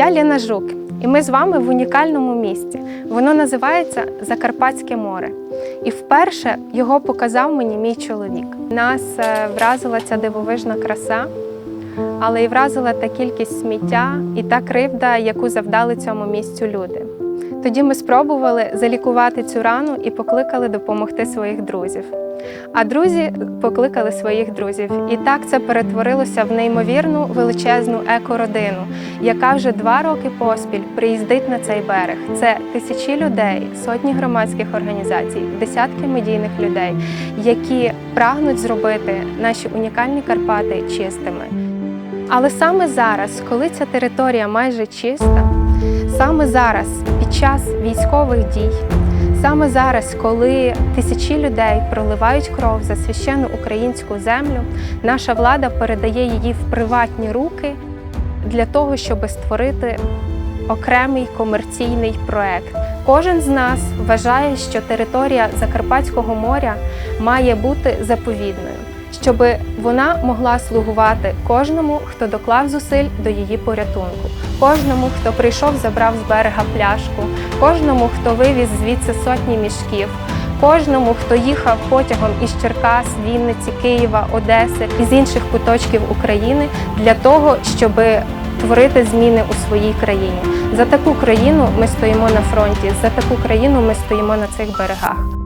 Я Ліна Жук, і ми з вами в унікальному місці. Воно називається Закарпатське море. І вперше його показав мені мій чоловік. Нас е, вразила ця дивовижна краса, але й вразила та кількість сміття і та кривда, яку завдали цьому місцю люди. Тоді ми спробували залікувати цю рану і покликали допомогти своїх друзів. А друзі покликали своїх друзів. І так це перетворилося в неймовірну величезну екородину, яка вже два роки поспіль приїздить на цей берег. Це тисячі людей, сотні громадських організацій, десятки медійних людей, які прагнуть зробити наші унікальні Карпати чистими. Але саме зараз, коли ця територія майже чиста, саме зараз, час військових дій, саме зараз, коли тисячі людей проливають кров за священну українську землю, наша влада передає її в приватні руки для того, щоб створити окремий комерційний проект. Кожен з нас вважає, що територія Закарпатського моря має бути заповідною, щоб вона могла слугувати кожному, хто доклав зусиль до її порятунку, кожному, хто прийшов, забрав з берега пляшку, кожному, хто вивіз звідси сотні мішків. Кожному, хто їхав потягом із Черкас, Вінниці, Києва, Одеси і з інших куточків України для того, щоб творити зміни у своїй країні. За таку країну ми стоїмо на фронті, за таку країну ми стоїмо на цих берегах.